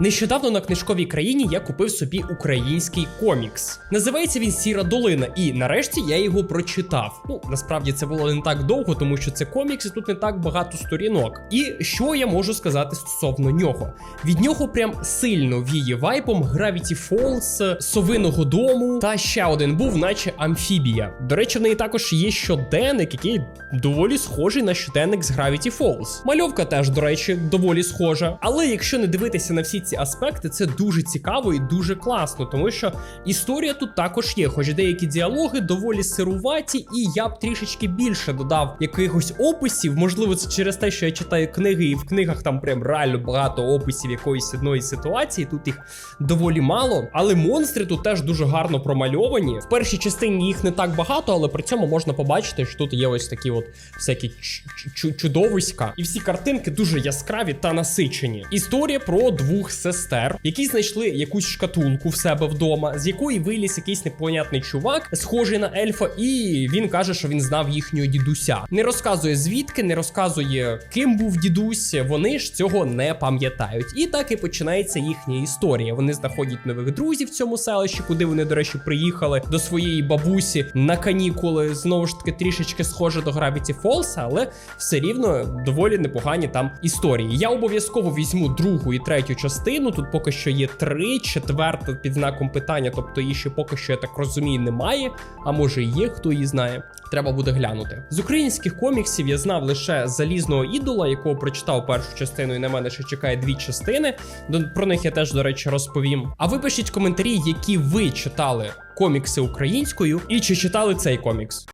Нещодавно на книжковій країні я купив собі український комікс. Називається він Сіра долина, і нарешті я його прочитав. Ну насправді це було не так довго, тому що це комікс, і тут не так багато сторінок. І що я можу сказати стосовно нього? Від нього прям сильно віє вайпом Gravity Falls, Совиного дому та ще один був, наче амфібія. До речі, в неї також є щоденник, який доволі схожий на щоденник з Gravity Falls. Мальовка теж, до речі, доволі схожа. Але якщо не дивитися на всі ці аспекти, це дуже цікаво і дуже класно, тому що історія тут також є, хоч деякі діалоги доволі сируваті, і я б трішечки більше додав якихось описів. Можливо, це через те, що я читаю книги, і в книгах там прям реально багато описів якоїсь одної ситуації. Тут їх доволі мало. Але монстри тут теж дуже гарно промальовані. В першій частині їх не так багато, але при цьому можна побачити, що тут є ось такі от всякі чудовиська. І всі картинки дуже яскраві та насичені. Історія про двох сестер, які знайшли якусь шкатулку в себе вдома, з якої виліз якийсь непонятний чувак, схожий на ельфа, і він каже, що він знав їхнього дідуся. Не розказує звідки, не розказує, ким був дідусь. Вони ж цього не пам'ятають. І так і починається їхня історія. Вони знаходять нових друзів в цьому селищі, куди вони, до речі, приїхали до своєї бабусі на канікули. Знову ж таки, трішечки схоже до Gravity Falls, але все рівно доволі непогані там історії. Я обов'язково візьму другу і третю частину. Тут поки що є три, четверта під знаком питання, тобто її ще поки що, я так розумію, немає. А може є, хто її знає. Треба буде глянути. З українських коміксів я знав лише залізного ідола, якого прочитав першу частину, і на мене ще чекає дві частини. Про них я теж, до речі, розповім. А ви пишіть коментарі, які ви читали комікси українською, і чи читали цей комікс.